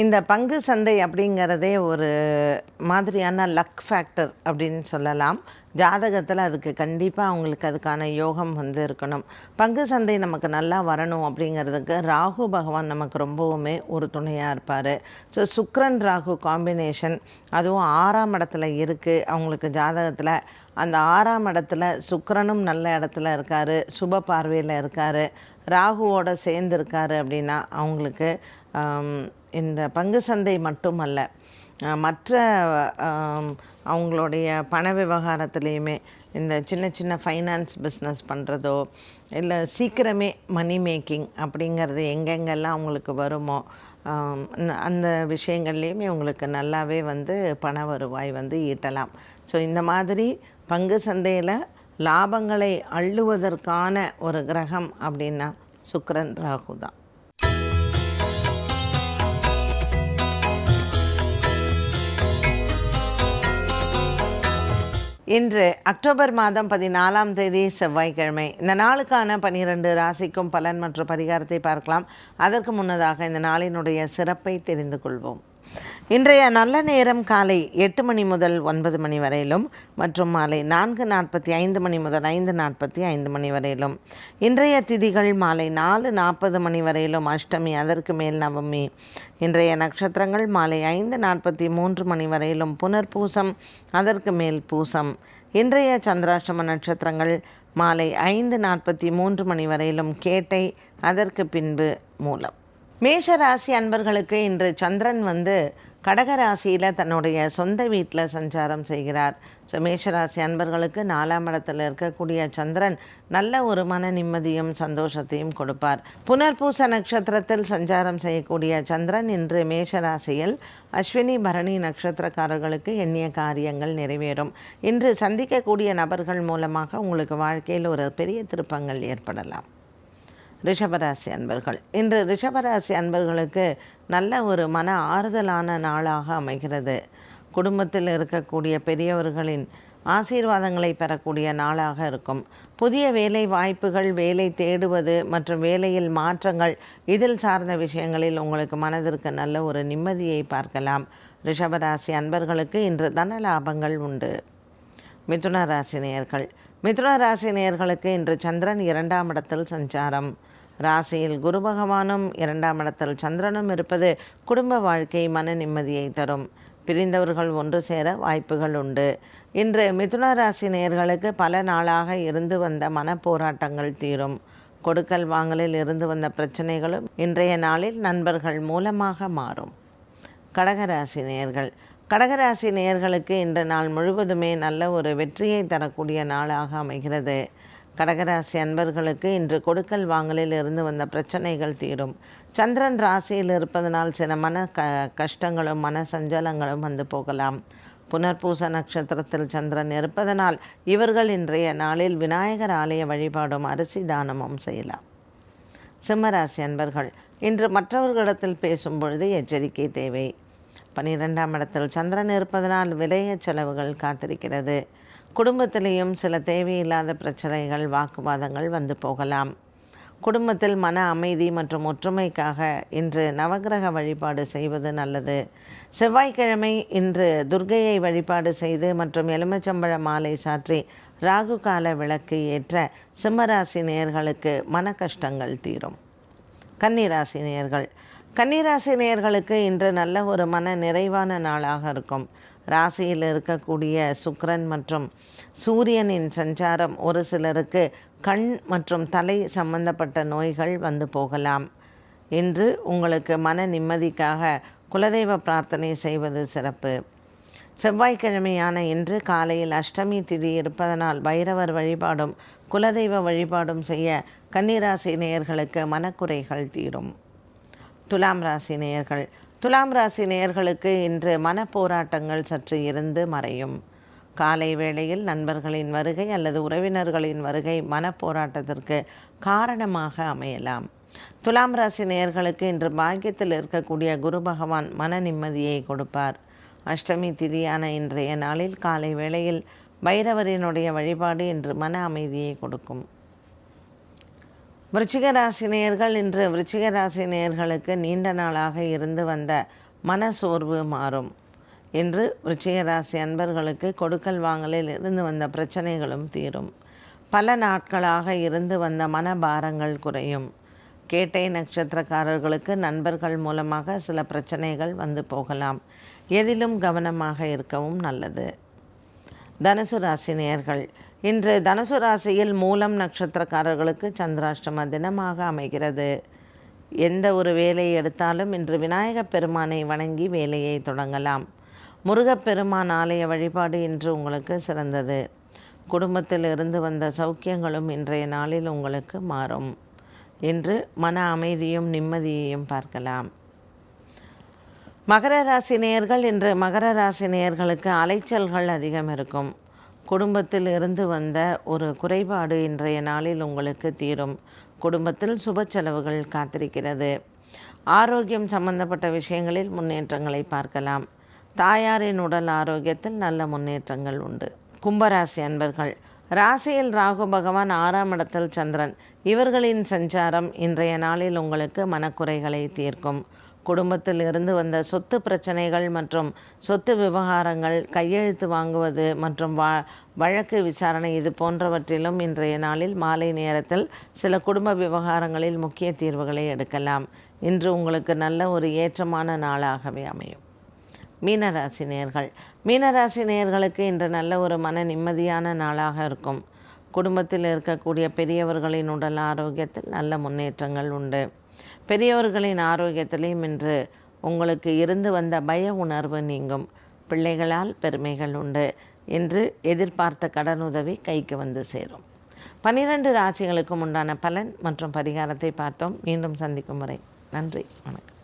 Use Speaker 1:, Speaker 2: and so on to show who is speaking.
Speaker 1: இந்த பங்கு சந்தை அப்படிங்கிறதே ஒரு மாதிரியான லக் ஃபேக்டர் அப்படின்னு சொல்லலாம். ஜாதகத்தில் அதுக்கு கண்டிப்பாக அவங்களுக்கு அதுக்கான யோகம் வந்து இருக்கணும். பங்கு சந்தை நமக்கு நல்லா வரணும் அப்படிங்கிறதுக்கு ராகு பகவான் நமக்கு ரொம்பவுமே ஒரு துணையாக இருப்பார். ஸோ சுக்ரன் ராகு காம்பினேஷன் அதுவும் ஆறாம் இடத்துல இருக்குது அவங்களுக்கு ஜாதகத்தில் அந்த ஆறாம் இடத்துல சுக்கரனும் நல்ல இடத்துல இருக்கார். சுப பார்வையில் இருக்கார். ராகுவோட சேர்ந்துருக்காரு அப்படின்னா அவங்களுக்கு இந்த பங்கு சந்தை மட்டுமல்ல மற்ற அவங்களுடைய பண விவகாரத்துலேயுமே இந்த சின்ன சின்ன ஃபைனான்ஸ் பிஸ்னஸ் பண்ணுறதோ இல்லை சீக்கிரமே மணி மேக்கிங் அப்படிங்கிறது எங்கெங்கெல்லாம் அவங்களுக்கு வருமோ அந்த விஷயங்கள்லேயுமே உங்களுக்கு நல்லாவே வந்து பண வருவாய் வந்து ஈட்டலாம். ஸோ இந்த மாதிரி பங்கு சந்தையில் லாபங்களை அள்ளுவதற்கான ஒரு கிரகம் அப்படின்னா சுக்கரன் ராகு தான். இன்று அக்டோபர் மாதம் பதினாலாம் தேதி செவ்வாய்க்கிழமை. இந்த நாளுக்கான பனிரெண்டு ராசிக்கும் பலன் மற்றும் பரிகாரத்தை பார்க்கலாம். அதற்கு முன்னதாக இந்த நாளினுடைய சிறப்பை தெரிந்து கொள்வோம். இன்றைய நல்ல நேரம் காலை எட்டு மணி முதல் ஒன்பது மணி வரையிலும் மற்றும் மாலை நான்கு நாற்பத்தி ஐந்து மணி முதல் ஐந்து நாற்பத்தி ஐந்து மணி வரையிலும். இன்றைய திதிகள் மாலை நாலு நாற்பது மணி வரையிலும். அஷ்டமி அதற்கு மேல் நவமி. இன்றைய நட்சத்திரங்கள் மாலை ஐந்து நாற்பத்தி மூன்று மணி வரையிலும். புனர்பூசம் அதற்கு மேல் பூசம். இன்றைய சந்திராஷ்டம நட்சத்திரங்கள் மாலை ஐந்து நாற்பத்தி மூன்று மணி வரையிலும். கேட்டை அதற்கு பின்பு மூலம். மேஷ ராசி அன்பர்களுக்கு இன்று சந்திரன் வந்து கடகராசியில் தன்னுடைய சொந்த வீட்டில் சஞ்சாரம் செய்கிறார். ஸோ மேஷராசி அன்பர்களுக்கு நாலாம் இடத்தில் இருக்கக்கூடிய சந்திரன் நல்ல ஒரு மன நிம்மதியும் சந்தோஷத்தையும் கொடுப்பார். புனர்பூச நட்சத்திரத்தில் சஞ்சாரம் செய்யக்கூடிய சந்திரன் இன்று மேஷராசியில் அஸ்வினி பரணி நட்சத்திரக்காரர்களுக்கு எண்ணிய காரியங்கள் நிறைவேறும். இன்று சந்திக்கக்கூடிய நபர்கள் மூலமாக உங்களுக்கு வாழ்க்கையில் ஒரு பெரிய திருப்பங்கள் ஏற்படலாம். ரிஷபராசி அன்பர்கள். இன்று ரிஷபராசி அன்பர்களுக்கு நல்ல ஒரு மன ஆறுதலான நாளாக அமைகிறது. குடும்பத்தில் இருக்கக்கூடிய பெரியவர்களின் ஆசீர்வாதங்களை பெறக்கூடிய நாளாக இருக்கும். புதிய வேலை வாய்ப்புகள் வேலை தேடுவது மற்றும் வேலையில் மாற்றங்கள் இதில் சார்ந்த விஷயங்களில் உங்களுக்கு மனதிற்கு நல்ல ஒரு நிம்மதியை பார்க்கலாம். ரிஷபராசி அன்பர்களுக்கு இன்று தன லாபங்கள் உண்டு. மிதுன ராசி நேயர்கள் மிதுன ராசி நேர்களுக்கு இன்று சந்திரன் இரண்டாம் இடத்தில் சஞ்சாரம். ராசியில் குரு பகவானும் இரண்டாம் இடத்தில் சந்திரனும் இருப்பது குடும்ப வாழ்க்கை மன நிம்மதியை தரும். பிரிந்தவர்கள் ஒன்று சேர வாய்ப்புகள் உண்டு. இன்று மிதுன ராசி நேயர்களுக்கு பல நாளாக இருந்து வந்த மன போராட்டங்கள் தீரும். கொடுக்கல் வாங்கலில் இருந்து வந்த பிரச்சனைகளும் இன்றைய நாளில் நண்பர்கள் மூலமாக மாறும். கடகராசி நேயர்கள் கடகராசி நேயர்களுக்கு இந்த நாள் முழுவதுமே நல்ல ஒரு வெற்றியை தரக்கூடிய நாளாக அமைகிறது. கடகராசி அன்பர்களுக்கு இன்று கொடுக்கல் வாங்கலில் இருந்து வந்த பிரச்சனைகள் தீரும். சந்திரன் ராசியில் இருப்பதனால் சில மன க கஷ்டங்களும் மன சஞ்சலங்களும் வந்து போகலாம். புனர்பூச நட்சத்திரத்தில் சந்திரன் இருப்பதனால் இவர்கள் இன்றைய நாளில் விநாயகர் ஆலய வழிபாடும் அரிசி தானமும் செய்யலாம். சிம்மராசி அன்பர்கள் இன்று மற்றவர்களிடத்தில் பேசும்பொழுது எச்சரிக்கை தேவை. பனிரெண்டாம் இடத்தில் சந்திரன் இருப்பதனால் விலைய செலவுகள் காத்திருக்கிறது. குடும்பத்திலேயும் சில தேவையில்லாத பிரச்சனைகள் வாக்குவாதங்கள் வந்து போகலாம். குடும்பத்தில் மன அமைதி மற்றும் ஒற்றுமைக்காக இன்று நவக்கிரக வழிபாடு செய்வது நல்லது. செவ்வாய்க்கிழமை இன்று துர்கையை வழிபாடு செய்து மற்றும் எலுமிச்சம்பழ மாலை சாற்றி ராகு கால விளக்கு ஏற்ற சிம்மராசி நேர்களுக்கு மன கஷ்டங்கள் தீரும். கன்னிராசி நேர்கள் கன்னிராசி நேயர்களுக்கு இன்று நல்ல ஒரு மன நிறைவான நாளாக இருக்கும். ராசியில் இருக்கக்கூடிய சுக்கரன் மற்றும் சூரியனின் சஞ்சாரம் ஒரு சிலருக்கு கண் மற்றும் தலை சம்பந்தப்பட்ட நோய்கள் வந்து போகலாம். இன்று உங்களுக்கு மன நிம்மதிக்காக குலதெய்வ பிரார்த்தனை செய்வது சிறப்பு. செவ்வாய்க்கிழமையான இன்று காலையில் அஷ்டமி திதி இருப்பதனால் பைரவர் வழிபாடும் குலதெய்வ வழிபாடும் செய்ய கன்னிராசி நேயர்களுக்கு மனக்குறைகள் தீரும். துலாம் ராசி நேயர்கள். துலாம் ராசி நேயர்களுக்கு இன்று மனப்போராட்டங்கள் சற்று இருந்து மறையும். காலை வேளையில் நண்பர்களின் வருகை அல்லது உறவினர்களின் வருகை மனப்போராட்டத்திற்கு காரணமாக அமையலாம். துலாம் ராசி நேயர்களுக்கு இன்று பாக்கியத்தில் இருக்கக்கூடிய குரு பகவான் மன நிம்மதியை கொடுப்பார். அஷ்டமி திதியான இன்றைய நாளில் காலை வேளையில் பைரவரினுடைய வழிபாடு இன்று மன அமைதியை கொடுக்கும். விருச்சிக ராசி நேயர்கள் இன்று விருச்சிக ராசி நேயர்களுக்கு நீண்ட நாளாக இருந்து வந்த மன சோர்வு மாறும். என்று விருச்சிக ராசி அன்பர்களுக்கு கொடுக்கல் வாங்கலில் இருந்து வந்த பிரச்சனைகளும் தீரும். பல நாட்களாக இருந்து வந்த மனபாரங்கள் குறையும். கேட்டை நட்சத்திரக்காரர்களுக்கு நண்பர்கள் மூலமாக சில பிரச்சனைகள் வந்து போகலாம். எதிலும் கவனமாக இருக்கவும் நல்லது. தனுசு ராசி இன்று தனுசு ராசியில் மூலம் நட்சத்திரக்காரர்களுக்கு சந்திராஷ்டம தினமாக அமைகிறது. எந்த ஒரு வேலையை எடுத்தாலும் இன்று விநாயகப் பெருமானை வணங்கி வேலையை தொடங்கலாம். முருகப்பெருமான் ஆலய வழிபாடு இன்று உங்களுக்கு சிறந்தது. குடும்பத்தில் இருந்து வந்த சௌக்கியங்களும் இன்றைய நாளில் உங்களுக்கு மாறும். என்று மன அமைதியும் நிம்மதியையும் பார்க்கலாம். மகர ராசி நேயர்கள் இன்று மகர ராசி நேயர்களுக்கு அலைச்சல்கள் அதிகம் இருக்கும். குடும்பத்தில் இருந்து வந்த ஒரு குறைபாடு இன்றைய நாளில் உங்களுக்கு தீரும். குடும்பத்தில் சுப செலவுகள் காத்திருக்கிறது. ஆரோக்கியம் சம்பந்தப்பட்ட விஷயங்களில் முன்னேற்றங்களை பார்க்கலாம். தாயாரின் உடல் ஆரோக்கியத்தில் நல்ல முன்னேற்றங்கள் உண்டு. கும்பராசி அன்பர்கள் ராசியில் ராகு பகவான் ஆறாம் இடத்தில் சந்திரன். இவர்களின் சஞ்சாரம் இன்றைய நாளில் உங்களுக்கு மனக்குறைகளை தீர்க்கும். குடும்பத்தில் இருந்து வந்த சொத்து பிரச்சனைகள் மற்றும் சொத்து விவகாரங்கள் கையெழுத்து வாங்குவது மற்றும் வா வழக்கு விசாரணை இது போன்றவற்றிலும் இன்றைய நாளில் மாலை நேரத்தில் சில குடும்ப விவகாரங்களில் முக்கிய தீர்வுகளை எடுக்கலாம். இன்று உங்களுக்கு நல்ல ஒரு ஏற்றமான நாளாகவே அமையும். மீனராசி நேர்கள். மீனராசி நேர்களுக்கு இன்று நல்ல ஒரு மன நிம்மதியான நாளாக இருக்கும். குடும்பத்தில் இருக்கக்கூடிய பெரியவர்களின் உடல் ஆரோக்கியத்தில் நல்ல முன்னேற்றங்கள் உண்டு. பெரியவர்களின் ஆரோக்கியத்திலையும் இன்று உங்களுக்கு இருந்து வந்த பய உணர்வு நீங்கும். பிள்ளைகளால் பெருமைகள் உண்டு. என்று எதிர்பார்த்த கடனுதவி கைக்கு வந்து சேரும். பனிரெண்டு ராசிகளுக்கும் உண்டான பலன் மற்றும் பரிகாரத்தை பார்த்தோம். மீண்டும் சந்திக்கும் முறை நன்றி. வணக்கம்.